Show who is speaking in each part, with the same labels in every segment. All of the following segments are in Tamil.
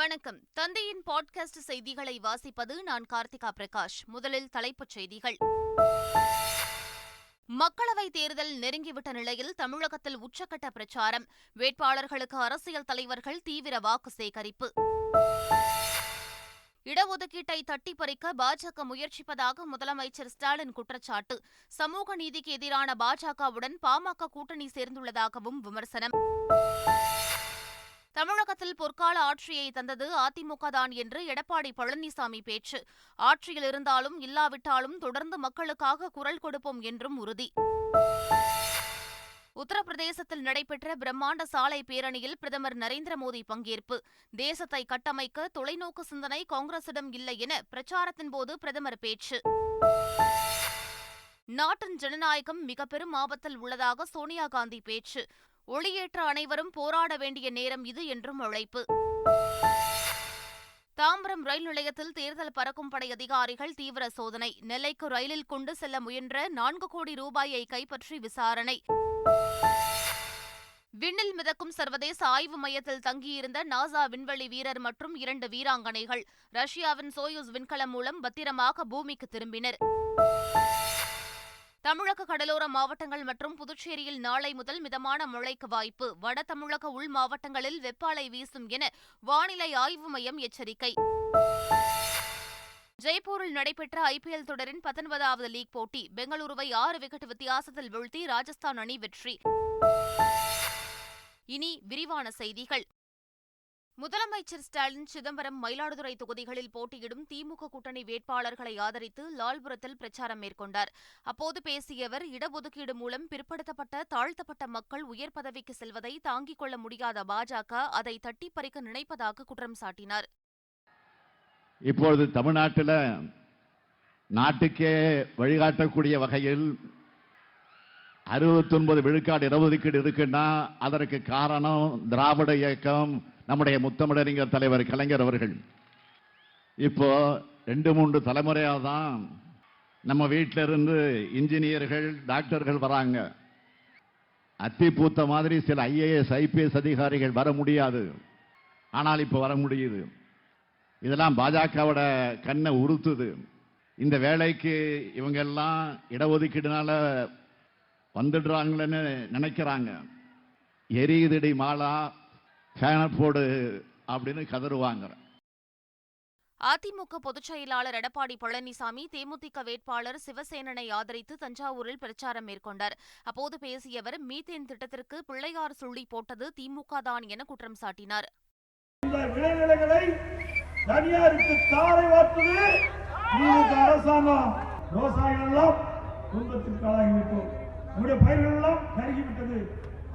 Speaker 1: வணக்கம் தந்தையின் பாட்காஸ்ட் செய்திகளை வாசிப்பது நான் கார்த்திகா பிரகாஷ் முதலில் தலைப்புச் செய்திகள் மக்களவைத் தேர்தல் நெருங்கிவிட்ட நிலையில் தமிழகத்தில் உச்சக்கட்ட பிரச்சாரம் வேட்பாளர்களுக்கு அரசியல் தலைவர்கள் தீவிர வாக்கு சேகரிப்பு இடஒதுக்கீட்டை தட்டி பறிக்க பாஜக முயற்சிப்பதாக முதலமைச்சர் ஸ்டாலின் குற்றச்சாட்டு சமூக நீதிக்கு எதிரான பாஜகவுடன் பாமக கூட்டணி சேர்ந்துள்ளதாகவும் விமர்சனம் பொற்கால ஆட்சியை தந்தது அதிமுக தான் என்று எடப்பாடி பழனிசாமி பேச்சு ஆட்சியில் இருந்தாலும் இல்லாவிட்டாலும் தொடர்ந்து மக்களுக்காக குரல் கொடுப்போம் என்றும் உறுதி உத்தரப்பிரதேசத்தில் நடைபெற்ற பிரம்மாண்ட சாலை பேரணியில் பிரதமர் நரேந்திர மோடி பங்கேற்பு தேசத்தை கட்டமைக்க தொலைநோக்கு சிந்தனை காங்கிரசிடம் இல்லை என பிரச்சாரத்தின் போது பிரதமர் பேச்சு நாட்டின் ஜனநாயகம் மிகப்பெரும் ஆபத்தில் உள்ளதாக சோனியா காந்தி பேச்சு ஒளியேற்ற அனைவரும் போராட வேண்டிய நேரம் இது என்றும் அழைப்பு தாம்பரம் ரயில் நிலையத்தில் தேர்தல் பறக்கும் படை அதிகாரிகள் தீவிர சோதனை நெல்லைக்கு ரயிலில் கொண்டு செல்ல முயன்ற நான்கு கோடி ரூபாயை கைப்பற்றி விசாரணை விண்ணில் மிதக்கும் சர்வதேச ஆய்வு மையத்தில் தங்கியிருந்த நாசா விண்வெளி வீரர் மற்றும் இரண்டு வீராங்கனைகள் ரஷ்யாவின் சோயுஸ் விண்கலம் மூலம் பத்திரமாக பூமிக்கு திரும்பினர் தமிழக கடலோர மாவட்டங்கள் மற்றும் புதுச்சேரியில் நாளை முதல் மிதமான மழைக்கு வாய்ப்பு வட தமிழக உள் மாவட்டங்களில் வெப்பாலை வீசும் என வானிலை ஆய்வு மையம் எச்சரிக்கை ஜெய்ப்பூரில் நடைபெற்ற ஐபிஎல் தொடரின் பத்தொன்பதாவது லீக் போட்டி பெங்களூருவை ஆறு விக்கெட் வித்தியாசத்தில் வீழ்த்தி ராஜஸ்தான் அணி வெற்றி இனி விரிவான செய்திகள் முதலமைச்சர் ஸ்டாலின் சிதம்பரம் மயிலாடுதுறை தொகுதிகளில் போட்டியிடும் திமுக கூட்டணி வேட்பாளர்களை ஆதரித்து லால்புரத்தில் பிரச்சாரம் மேற்கொண்டார் அப்போது பேசிய அவர் இடஒதுக்கீடு மூலம் பிற்படுத்தப்பட்ட தாழ்த்தப்பட்ட மக்கள் உயர் பதவிக்கு செல்வதை தாங்கிக் கொள்ள முடியாத பாஜக அதை தட்டி பறிக்க நினைப்பதாக குற்றம் சாட்டினார்
Speaker 2: இப்பொழுது தமிழ்நாட்டில் நாட்டுக்கே வழிகாட்டக்கூடிய வகையில் அறுபத்தொன்பது விழுக்காடு இடஒதுக்கீடு இருக்குன்னா அதற்கு காரணம் திராவிட இயக்கம் நம்முடைய முத்தமிழறிஞர் தலைவர் கலைஞர் அவர்கள் இப்போ ரெண்டு மூன்று தலைமுறையாக தான் நம்ம வீட்டில இருந்து இன்ஜினியர்கள் டாக்டர்கள் வராங்க அத்தி பூத்த மாதிரி சில ஐஏஎஸ் ஐபிஎஸ் அதிகாரிகள் வர முடியாது ஆனால் இப்போ வர முடியுது இதெல்லாம் பாஜகவோட கண்ணை உறுத்துது இந்த வேலைக்கு இவங்கெல்லாம் இடஒதுக்கீடுனால வந்துடுறாங்களேன்னு நினைக்கிறாங்க எரியுதடி மாலா போடு அப்படின்னு
Speaker 1: அதிமுக பொதுச் செயலாளர் எடப்பாடி பழனிசாமி தேமுதிக வேட்பாளர் சிவசேனனை ஆதரித்து தஞ்சாவூரில் பிரச்சாரம் மேற்கொண்டார் அப்போது பேசிய அவர் மீத்தேன் திட்டத்திற்கு பிள்ளையார் சுள்ளி போட்டது திமுக தான் என குற்றம் சாட்டினார்
Speaker 3: தனியாருக்கு தாரை திமுக அரசாங்கம் எல்லாம் துன்பத்திற்கு ஆளாகிவிட்டோம் நம்முடைய பயிர்கள் எல்லாம் கருகிவிட்டது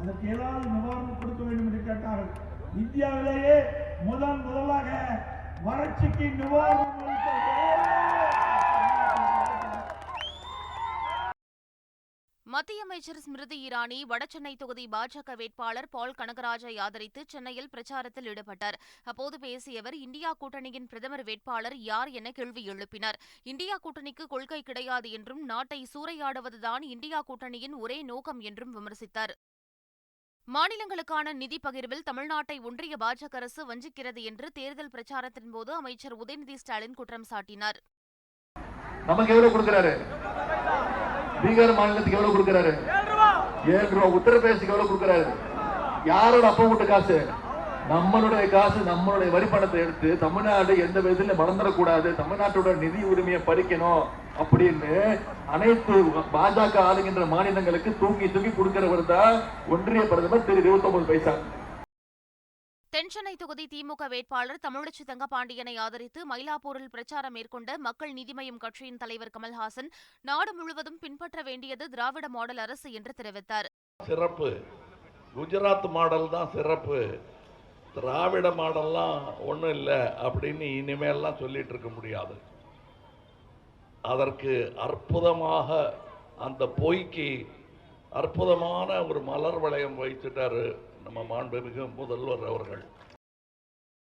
Speaker 3: அதற்கு ஏதாவது நிவாரணம் கொடுக்க வேண்டும் என்று கேட்டார்கள் இந்தியாவிலேயே முதன் முதலாக வறட்சிக்கு நிவாரணம்
Speaker 1: மத்திய அமைச்சர் ஸ்மிருதி இரானி வடசென்னை தொகுதி பாஜக வேட்பாளர் பால் கனகராஜை ஆதரித்து சென்னையில் பிரச்சாரத்தில் ஈடுபட்டார் அப்போது பேசிய அவர் இந்தியா கூட்டணியின் பிரதமர் வேட்பாளர் யார் என கேள்வி எழுப்பினார் இந்தியா கூட்டணிக்கு கொள்கை கிடையாது என்றும் நாட்டை சூறையாடுவதுதான் இந்தியா கூட்டணியின் ஒரே நோக்கம் என்றும் விமர்சித்தார் மாநிலங்களுக்கான நிதி பகிர்வில் தமிழ்நாட்டை ஒன்றிய பாஜக அரசு வஞ்சிக்கிறது என்று தேர்தல் பிரச்சாரத்தின் போது அமைச்சர் உதயநிதி ஸ்டாலின் குற்றம் சாட்டினார்
Speaker 4: பீகார் மாநிலத்துக்கு எவ்வளவு கொடுக்கிறாரு ஏழு ரூபா உத்தரப்பிரதேசத்துக்கு எவ்வளவு கொடுக்கிறாரு யாரோட அப்பா வீட்டு காசு நம்மளுடைய காசு நம்மளுடைய வரி பணத்தை எடுத்து தமிழ்நாடு எந்த விதத்துல மறந்துடக்கூடாது தமிழ்நாட்டோட நிதி உரிமையை பறிக்கணும் அப்படின்னு அனைத்து பாஜக ஆளுகின்ற மாநிலங்களுக்கு தூங்கி தூங்கி கொடுக்கிறவர் தான் ஒன்றிய பிரதமர் திரு இருபத்தி பைசா
Speaker 1: தென்சென்னை தொகுதி திமுக வேட்பாளர் தமிழச்சி தங்கபாண்டியனை ஆதரித்து மயிலாப்பூரில் பிரச்சாரம் மேற்கொண்ட மக்கள் நீதி மய்யம் கட்சியின் தலைவர் கமல்ஹாசன் நாடு முழுவதும் பின்பற்ற வேண்டியது திராவிட மாடல் அரசு என்று தெரிவித்தார்
Speaker 5: சிறப்பு குஜராத் மாடல் தான் சிறப்பு திராவிட மாடல்லாம் ஒன்றும் இல்லை அப்படின்னு இனிமேல்லாம் சொல்லிட்டு இருக்க முடியாது அதற்கு அற்புதமாக அந்த பொய்க்கு அற்புதமான ஒரு மலர் வளையம் வைத்துட்டாரு நம்ம மாண்புமிகு முதல்வர் அவர்கள்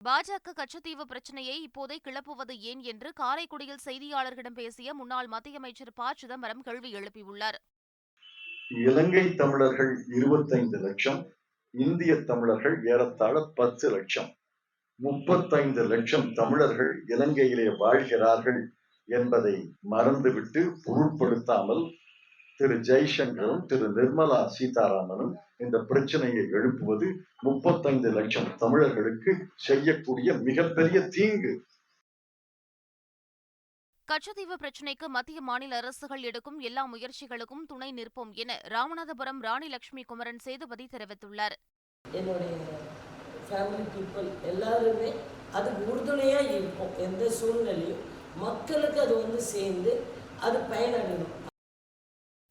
Speaker 1: பாஜக கச்சத்தீவு பிரச்சனையை இப்போதை கிளப்புவது ஏன் என்று காரைக்குடியில் செய்தியாளர்களிடம் பேசிய முன்னாள் மத்திய அமைச்சர் ப சிதம்பரம் கேள்வி எழுப்பியுள்ளார்
Speaker 6: இலங்கை தமிழர்கள் இருபத்தைந்து லட்சம் இந்திய தமிழர்கள் ஏறத்தாழ பத்து லட்சம் முப்பத்தைந்து லட்சம் தமிழர்கள் இலங்கையிலே வாழ்கிறார்கள் என்பதை மறந்துவிட்டு பொருட்படுத்தாமல் திரு ஜெய்சங்கரும் திரு நிர்மலா சீதாராமனும் இந்த பிரச்சனையை எழுப்புவது முப்பத்தைந்து லட்சம் தமிழர்களுக்கு செய்யக்கூடிய மிகப்பெரிய தீங்கு
Speaker 1: கச்சத்தீவு பிரச்சினைக்கு மத்திய மாநில அரசுகள் எடுக்கும் எல்லா முயற்சிகளுக்கும் துணை நிற்போம் என ராமநாதபுரம் ராணி லட்சுமி குமரன் சேதுபதி தெரிவித்துள்ளார்
Speaker 7: என்னுடைய எல்லாருமே அது உறுதுணையாக இருப்போம் எந்த சூழ்நிலையும் மக்களுக்கு அது வந்து சேர்ந்து அது பயனடையும்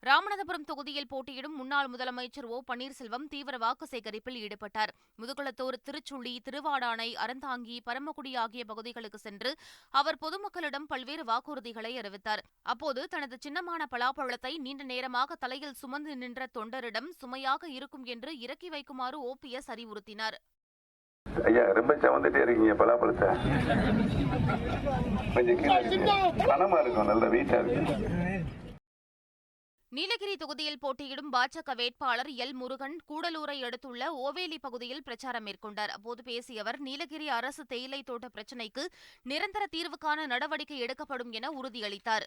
Speaker 1: ராமநாதபுரம் தொகுதியில் போட்டியிடும் முன்னாள் முதலமைச்சர் ஓ பன்னீர்செல்வம் தீவிர வாக்கு சேகரிப்பில் ஈடுபட்டார் முதுகுளத்தூர் திருச்சுள்ளி திருவாடானை அறந்தாங்கி பரமக்குடி ஆகிய பகுதிகளுக்கு சென்று அவர் பொதுமக்களிடம் பல்வேறு வாக்குறுதிகளை அறிவித்தார் அப்போது தனது சின்னமான பலாப்பழத்தை நீண்ட நேரமாக தலையில் சுமந்து நின்ற தொண்டரிடம் சுமையாக இருக்கும் என்று இறக்கி வைக்குமாறு ஓ பி எஸ் அறிவுறுத்தினார்
Speaker 8: இருக்கும் நல்ல வீட்டா இருக்கு
Speaker 1: நீலகிரி தொகுதியில் போட்டியிடும் பாஜக வேட்பாளர் எல் முருகன் கூடலூரை அடுத்துள்ள ஓவேலி பகுதியில் பிரச்சாரம் மேற்கொண்டார் அப்போது பேசிய அவர் நீலகிரி அரசு தேயிலை தோட்ட பிரச்சினைக்கு நிரந்தர தீர்வுக்கான நடவடிக்கை எடுக்கப்படும் என உறுதியளித்தார்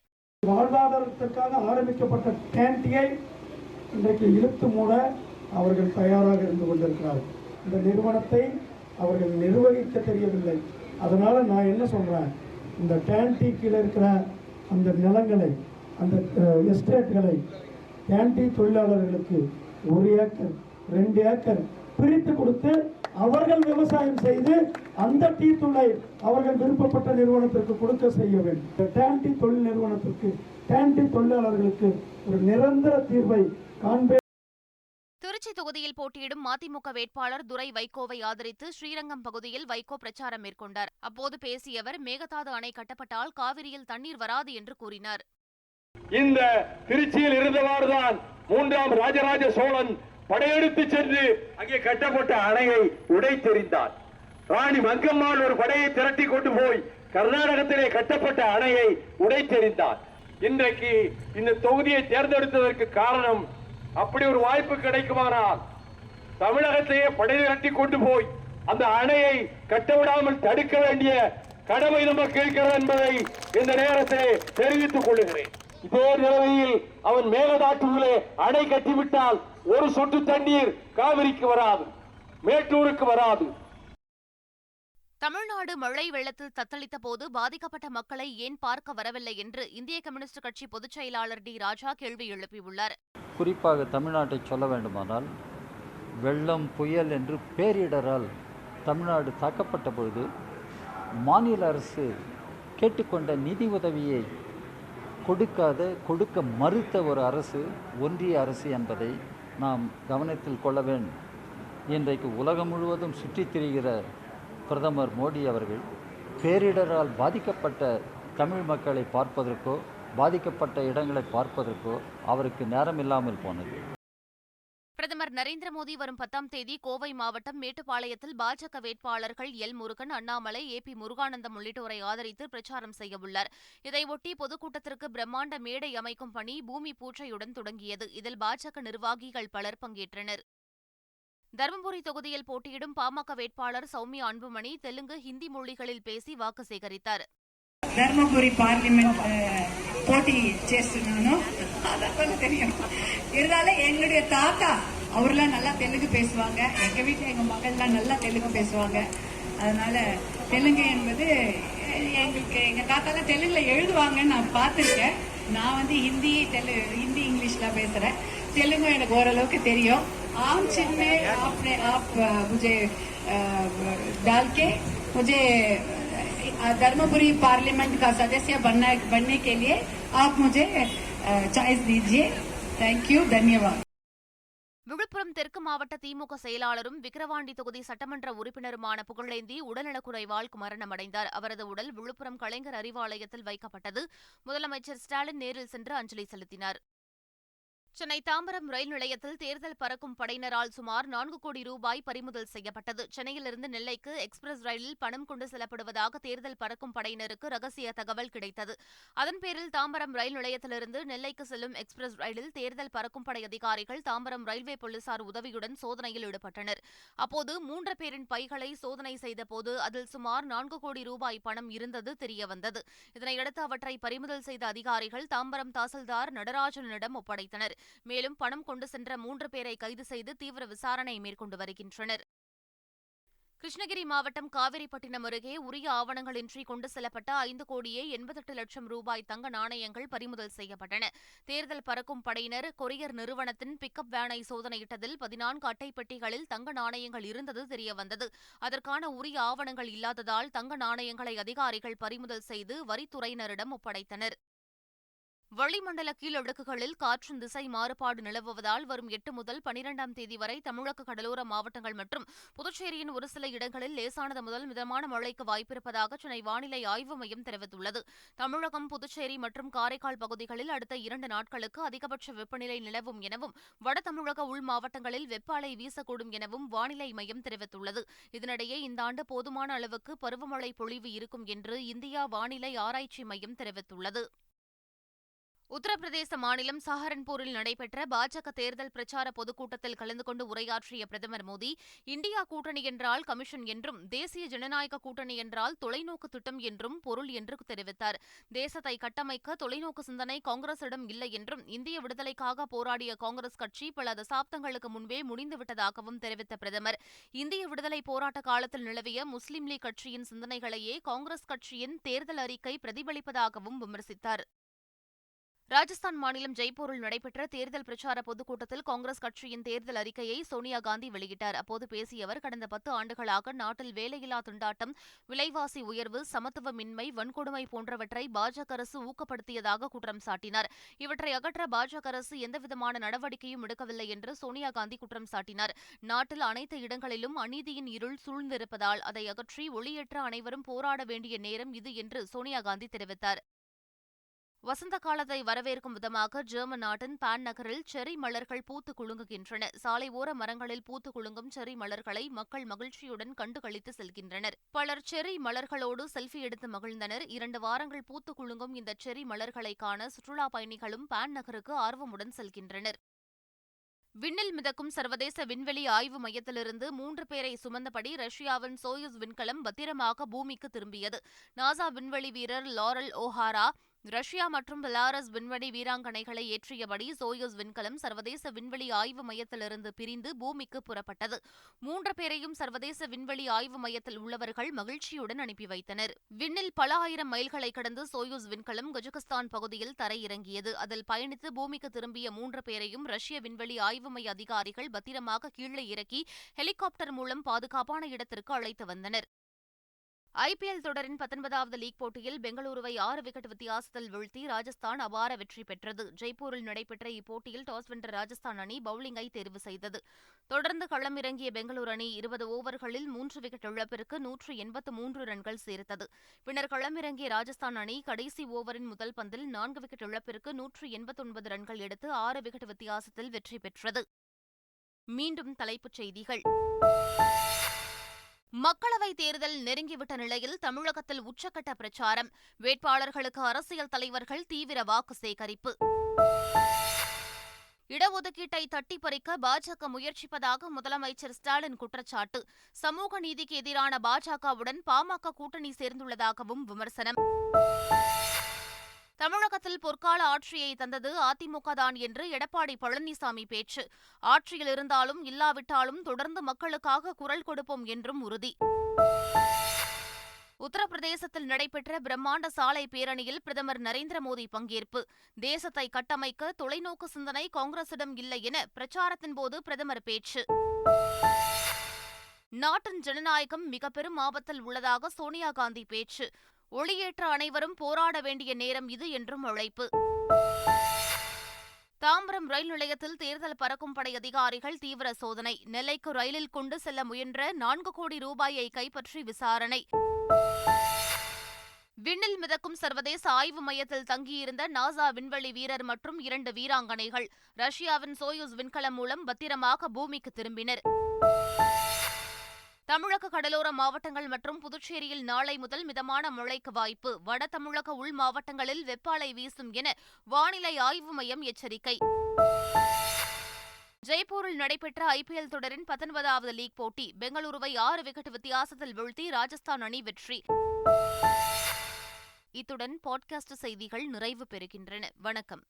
Speaker 9: வாழ்வாதாரத்திற்காக ஆரம்பிக்கப்பட்ட இன்றைக்கு இழுத்து மூட அவர்கள் தயாராக இருந்து கொண்டிருக்கிறார்கள் இந்த நிறுவனத்தை அவர்கள் நிர்வகிக்க தெரியவில்லை அதனால நான் என்ன சொல்றேன் இந்த கேன்டீக்கில் இருக்கிற அந்த நிலங்களை அந்த எஸ்டேட்டுகளை கேண்டீன் தொழிலாளர்களுக்கு ஒரு ஏக்கர் ரெண்டு ஏக்கர் பிரித்து கொடுத்து அவர்கள் விவசாயம் செய்து அந்த டீ தூளை அவர்கள் விருப்பப்பட்ட நிறுவனத்திற்கு கொடுக்க செய்ய வேண்டும் டேன்டி தொழில் நிறுவனத்திற்கு டேன்டி தொழிலாளர்களுக்கு ஒரு நிரந்தர தீர்வை காண்பே
Speaker 1: திருச்சி தொகுதியில் போட்டியிடும் மதிமுக வேட்பாளர் துரை வைகோவை ஆதரித்து ஸ்ரீரங்கம் பகுதியில் வைகோ பிரச்சாரம் மேற்கொண்டார் அப்போது பேசிய அவர் மேகதாது அணை கட்டப்பட்டால் காவிரியில் தண்ணீர் வராது என்று கூறினார்
Speaker 10: இந்த திருச்சியில் இருந்தவாறுதான் மூன்றாம் ராஜராஜ சோழன் படையெடுத்து சென்று அங்கே கட்டப்பட்ட அணையை உடைத்தெறிந்தார் ராணி மங்கம்மாள் ஒரு படையை திரட்டி கொண்டு போய் கர்நாடகத்திலே கட்டப்பட்ட அணையை உடைத்தெறிந்தார் இன்றைக்கு இந்த தொகுதியை தேர்ந்தெடுத்ததற்கு காரணம் அப்படி ஒரு வாய்ப்பு கிடைக்குமானால் தமிழகத்திலேயே படை திரட்டி கொண்டு போய் அந்த அணையை கட்டவிடாமல் தடுக்க வேண்டிய கடமை நமக்கு இருக்கிறது என்பதை இந்த நேரத்தில் தெரிவித்துக் கொள்கிறேன் இதே நிலைமையில் அவன் மேலநாட்டுக்குள்ளே அணை கட்டிவிட்டால் ஒரு சொட்டு தண்ணீர் காவிரிக்கு வராது மேட்டூருக்கு வராது
Speaker 1: தமிழ்நாடு மழை வெள்ளத்தில் தத்தளித்த போது பாதிக்கப்பட்ட மக்களை ஏன் பார்க்க வரவில்லை என்று இந்திய கம்யூனிஸ்ட் கட்சி பொதுச் செயலாளர் டி ராஜா கேள்வி எழுப்பியுள்ளார்
Speaker 11: குறிப்பாக தமிழ்நாட்டை சொல்ல வேண்டுமானால் வெள்ளம் புயல் என்று பேரிடரால் தமிழ்நாடு தாக்கப்பட்ட பொழுது மாநில அரசு கேட்டுக்கொண்ட நிதி உதவியை கொடுக்காத கொடுக்க மறுத்த ஒரு அரசு ஒன்றிய அரசு என்பதை நாம் கவனத்தில் கொள்ள வேண்டும் இன்றைக்கு உலகம் முழுவதும் சுற்றித் திரிகிற பிரதமர் மோடி அவர்கள் பேரிடரால் பாதிக்கப்பட்ட தமிழ் மக்களை பார்ப்பதற்கோ பாதிக்கப்பட்ட இடங்களை பார்ப்பதற்கோ அவருக்கு நேரம் இல்லாமல் போனது
Speaker 1: பிரதமர் நரேந்திர மோடி வரும் பத்தாம் தேதி கோவை மாவட்டம் மேட்டுப்பாளையத்தில் பாஜக வேட்பாளர்கள் L Murugan Annamalai A P Muruganandam உள்ளிட்டோரை ஆதரித்து பிரச்சாரம் செய்யவுள்ளார் இதையொட்டி பொதுக்கூட்டத்திற்கு பிரம்மாண்ட மேடை அமைக்கும் பணி பூமி பூச்சையுடன் தொடங்கியது இதில் பாஜக நிர்வாகிகள் பலர் பங்கேற்றனர் தருமபுரி தொகுதியில் போட்டியிடும் பாமக வேட்பாளர் சௌமியா அன்புமணி தெலுங்கு ஹிந்தி மொழிகளில் பேசி வாக்கு சேகரித்தார்
Speaker 12: தர்மபுரி பார்லிமெண்ட் போட்டி చేస్తున్నాను இருந்தாலும் எங்களுடைய தாத்தா அவர்லாம் நல்லா தெலுங்கு பேசுவாங்க எங்கள் வீட்டில் எங்கள் மகள்லாம் நல்லா தெலுங்கு பேசுவாங்க அதனால் தெலுங்கு என்பது எங்களுக்கு எங்கள் தாத்தாலாம் தெலுங்கில் எழுதுவாங்கன்னு நான் பார்த்துருக்கேன் நான் வந்து ஹிந்தி தெலு ஹிந்தி இங்கிலீஷ்லாம் பேசுகிறேன் தெலுங்கு எனக்கு ஓரளவுக்கு தெரியும் ஆம் சின்ன ஆப்னே ஆப் முஜே டால்கே முஜே தர்மபுரி பார்லிமெண்ட் கா सदस्य பண்ண பண்ணிக்கலையே ஆப் முஜே சாய்ஸ் தீஜியே தேங்க்யூ दीजिए
Speaker 1: விழுப்புரம் தெற்கு மாவட்ட திமுக செயலாளரும் விக்கிரவாண்டி தொகுதி சட்டமன்ற உறுப்பினருமான புகழேந்தி உடல்நலக்குறைவால் மரணமடைந்தார் அவரது உடல் விழுப்புரம் கலைஞர் அறிவாலயத்தில் வைக்கப்பட்டது முதலமைச்சர் ஸ்டாலின் நேரில் சென்று அஞ்சலி செலுத்தினார் சென்னை தாம்பரம் ரயில் நிலையத்தில் தேர்தல் பறக்கும் படையினரால் சுமார் நான்கு கோடி ரூபாய் பறிமுதல் செய்யப்பட்டது சென்னையிலிருந்து நெல்லைக்கு எக்ஸ்பிரஸ் ரயிலில் பணம் கொண்டு செல்லப்படுவதாக தேர்தல் பறக்கும் படையினருக்கு ரகசிய தகவல் கிடைத்தது அதன் பேரில் தாம்பரம் ரயில் நிலையத்திலிருந்து நெல்லைக்கு செல்லும் எக்ஸ்பிரஸ் ரயிலில் தேர்தல் பறக்கும் படை அதிகாரிகள் தாம்பரம் ரயில்வே போலீசார் உதவியுடன் சோதனையில் ஈடுபட்டனர் அப்போது மூன்று பேரின் பைகளை சோதனை செய்தபோது அதில் சுமார் நான்கு கோடி ரூபாய் பணம் இருந்தது தெரியவந்தது இதனையடுத்து அவற்றை பறிமுதல் செய்த அதிகாரிகள் தாம்பரம் தாசில்தார் நடராஜனிடம் ஒப்படைத்தனர் மேலும் பணம் கொண்டு சென்ற மூன்று பேரை கைது செய்து தீவிர விசாரணை மேற்கொண்டு வருகின்றனர் கிருஷ்ணகிரி மாவட்டம் காவிரிப்பட்டினம் அருகே உரிய ஆவணங்களின்றி கொண்டு செல்லப்பட்ட ஐந்து கோடியே எண்பத்தெட்டு லட்சம் ரூபாய் தங்க நாணயங்கள் பறிமுதல் செய்யப்பட்டன தேர்தல் பறக்கும் படையினர் கொரியர் நிறுவனத்தின் பிக்கப் வேனை சோதனையிட்டதில் பதினான்கு அட்டைப்பட்டிகளில் தங்க நாணயங்கள் இருந்தது தெரியவந்தது அதற்கான உரிய ஆவணங்கள் இல்லாததால் தங்க நாணயங்களை அதிகாரிகள் பறிமுதல் செய்து வரித்துறையினரிடம் ஒப்படைத்தனர் வளிமண்டல கீழடுக்குகளில் காற்றின் திசை மாறுபாடு நிலவுவதால் வரும் எட்டு முதல் பனிரெண்டாம் தேதி வரை தமிழக கடலோர மாவட்டங்கள் மற்றும் புதுச்சேரியின் ஒரு சில இடங்களில் லேசானது முதல் மிதமான மழைக்கு வாய்ப்பிருப்பதாக சென்னை வானிலை ஆய்வு மையம் தெரிவித்துள்ளது தமிழகம் புதுச்சேரி மற்றும் காரைக்கால் பகுதிகளில் அடுத்த இரண்டு நாட்களுக்கு அதிகபட்ச வெப்பநிலை நிலவும் எனவும் வட தமிழக உள் மாவட்டங்களில் வெப்ப அலை வீசக்கூடும் எனவும் வானிலை மையம் தெரிவித்துள்ளது இதனிடையே இந்த ஆண்டு போதுமான அளவுக்கு பருவமழை பொழிவு இருக்கும் என்று இந்தியா வானிலை ஆராய்ச்சி மையம் தெரிவித்துள்ளது உத்தரப்பிரதேச மாநிலம் சஹரன்பூரில் நடைபெற்ற பாஜக தேர்தல் பிரச்சார பொதுக்கூட்டத்தில் கலந்து கொண்டு உரையாற்றிய பிரதமர் மோடி இந்தியா கூட்டணி என்றால் கமிஷன் என்றும் தேசிய ஜனநாயக கூட்டணி என்றால் தொலைநோக்கு திட்டம் என்றும் பொருள் என்று தெரிவித்தார் தேசத்தை கட்டமைக்க தொலைநோக்கு சிந்தனை காங்கிரசிடம் இல்லை என்றும் இந்திய விடுதலைக்காக போராடிய காங்கிரஸ் கட்சி பல தசாப்தங்களுக்கு முன்பே முடிந்துவிட்டதாகவும் தெரிவித்த பிரதமர் இந்திய விடுதலை போராட்ட காலத்தில் நிலவிய முஸ்லீம் லீக் கட்சியின் சிந்தனைகளையே காங்கிரஸ் கட்சியின் தேர்தல் அறிக்கை பிரதிபலிப்பதாகவும் விமர்சித்தார் ராஜஸ்தான் மாநிலம் ஜெய்ப்பூரில் நடைபெற்ற தேர்தல் பிரச்சார பொதுக்கூட்டத்தில் காங்கிரஸ் கட்சியின் தேர்தல் அறிக்கையை சோனியா காந்தி வெளியிட்டார் அப்போது பேசிய அவர் கடந்த பத்து ஆண்டுகளாக நாட்டில் வேலையில்லா திண்டாட்டம் விலைவாசி உயர்வு சமத்துவமின்மை வன்கொடுமை போன்றவற்றை பாஜக அரசு ஊக்கப்படுத்தியதாக குற்றம் சாட்டினார் இவற்றை அகற்ற பாஜக அரசு எந்தவிதமான நடவடிக்கையும் எடுக்கவில்லை என்று சோனியா காந்தி குற்றம் சாட்டினார் நாட்டில் அனைத்து இடங்களிலும் அநீதியின் இருள் சூழ்ந்திருப்பதால் அதை அகற்றி ஒளியற்ற அனைவரும் போராட வேண்டிய நேரம் இது என்று சோனியா காந்தி தெரிவித்தார் வசந்த காலத்தை வரவேற்கும் விதமாக ஜெர்மன் நாட்டின் பான் நகரில் செரி மலர்கள் பூத்து குலுங்குகின்றன சாலை ஓர மரங்களில் பூத்து குலுங்கும் செரி மலர்களை மக்கள் மகிழ்ச்சியுடன் கண்டுகளித்து செல்கின்றனர் பலர் செரி மலர்களோடு செல்ஃபி எடுத்து மகிழ்ந்தனர் இரண்டு வாரங்கள் பூத்து குலுங்கும் இந்த செரி மலர்களை காண சுற்றுலா பயணிகளும் பான் நகருக்கு ஆர்வமுடன் செல்கின்றனர் விண்ணில் மிதக்கும் சர்வதேச விண்வெளி ஆய்வு மையத்திலிருந்து மூன்று பேரை சுமந்தபடி ரஷ்யாவின் சோயுஸ் விண்கலம் பத்திரமாக பூமிக்கு திரும்பியது நாசா விண்வெளி வீரர் லாரல் ஓஹாரா ரஷ்யா மற்றும் பெலாரஸ் விண்வெளி வீராங்கனைகளை ஏற்றியபடி சோயோஸ் விண்கலம் சர்வதேச விண்வெளி ஆய்வு மையத்திலிருந்து பிரிந்து பூமிக்கு புறப்பட்டது மூன்று பேரையும் சர்வதேச விண்வெளி ஆய்வு மையத்தில் உள்ளவர்கள் மகிழ்ச்சியுடன் அனுப்பி வைத்தனர் விண்ணில் பல ஆயிரம் மைல்களை கடந்து சோயோஸ் விண்கலம் கஜகஸ்தான் பகுதியில் தரையிறங்கியது அதில் பயணித்து பூமிக்கு திரும்பிய மூன்று பேரையும் ரஷ்ய விண்வெளி ஆய்வு மைய அதிகாரிகள் பத்திரமாக கீழே இறக்கி ஹெலிகாப்டர் மூலம் பாதுகாப்பான இடத்திற்கு அழைத்து வந்தனர் ஐபிஎல் தொடரின் பத்தொன்பதாவது லீக் போட்டியில் பெங்களூருவை ஆறு விக்கெட் வித்தியாசத்தில் வீழ்த்தி ராஜஸ்தான் அபார வெற்றி பெற்றது ஜெய்ப்பூரில் நடைபெற்ற இப்போட்டியில் டாஸ் வென்ற ராஜஸ்தான் அணி பவுலிங்கை தேர்வு செய்தது தொடர்ந்து களமிறங்கிய பெங்களூரு அணி இருபது ஓவர்களில் மூன்று விக்கெட் இழப்பிற்கு நூற்று எண்பத்து மூன்று ரன்கள் சேர்த்தது பின்னர் களமிறங்கிய ராஜஸ்தான் அணி கடைசி ஓவரின் முதல் பந்தில் நான்கு விக்கெட் இழப்பிற்கு நூற்று எண்பத்தொன்பது ரன்கள் எடுத்து ஆறு விக்கெட் வித்தியாசத்தில் வெற்றி பெற்றது மீண்டும் தலைப்புச் செய்திகள் மக்களவைத் தேர்தல் நெருங்கிவிட்ட நிலையில் தமிழகத்தில் உச்சக்கட்ட பிரச்சாரம் வேட்பாளர்களுக்கு அரசியல் தலைவர்கள் தீவிர வாக்கு சேகரிப்பு இடஒதுக்கீட்டை தட்டி பறிக்க பாஜக முயற்சிப்பதாக முதலமைச்சர் ஸ்டாலின் குற்றச்சாட்டு சமூக நீதிக்கு எதிரான பாஜகவுடன் பாமக கூட்டணி சேர்ந்துள்ளதாகவும் விமர்சனம் தமிழகத்தில் பொற்கால ஆட்சியை தந்தது அதிமுக தான் என்று எடப்பாடி பழனிசாமி பேச்சு ஆட்சியில் இருந்தாலும் இல்லாவிட்டாலும் தொடர்ந்து மக்களுக்காக குரல் கொடுப்போம் என்றும் உறுதி உத்தரப்பிரதேசத்தில் நடைபெற்ற பிரம்மாண்ட சாலை பேரணியில் பிரதமர் நரேந்திர மோடி பங்கேற்பு தேசத்தை கட்டமைக்க தொலைநோக்கு சிந்தனை காங்கிரசிடம் இல்லை என பிரச்சாரத்தின் போது பிரதமர் பேச்சு நாட்டின் ஜனநாயகம் மிக பெரும் ஆபத்தில் உள்ளதாக சோனியா காந்தி பேச்சு ஒளியேற்ற அனைவரும் போராட வேண்டிய நேரம் இது என்றும் அழைப்பு தாம்பரம் ரயில் நிலையத்தில் தேர்தல் பறக்கும் படை அதிகாரிகள் தீவிர சோதனை நெல்லைக்கு ரயிலில் கொண்டு செல்ல முயன்ற நான்கு கோடி ரூபாயை கைப்பற்றி விசாரணை விண்ணில் மிதக்கும் சர்வதேச ஆய்வு மையத்தில் தங்கியிருந்த நாசா விண்வெளி வீரர் மற்றும் இரண்டு வீராங்கனைகள் ரஷ்யாவின் சோயுஸ் விண்கலம் மூலம் பத்திரமாக பூமிக்கு திரும்பினர் தமிழக கடலோர மாவட்டங்கள் மற்றும் புதுச்சேரியில் நாளை முதல் மிதமான மழைக்கு வாய்ப்பு வட தமிழக உள் மாவட்டங்களில் வெப்பாலை வீசும் என வானிலை ஆய்வு மையம் எச்சரிக்கை ஜெய்ப்பூரில் நடைபெற்ற ஐபிஎல் தொடரின் பத்தொன்பதாவது லீக் போட்டி பெங்களூருவை ஆறு விக்கெட் வித்தியாசத்தில் வீழ்த்தி ராஜஸ்தான் அணி வெற்றி இத்துடன் பாட்காஸ்ட் செய்திகள் நிறைவு பெறுகின்றன வணக்கம்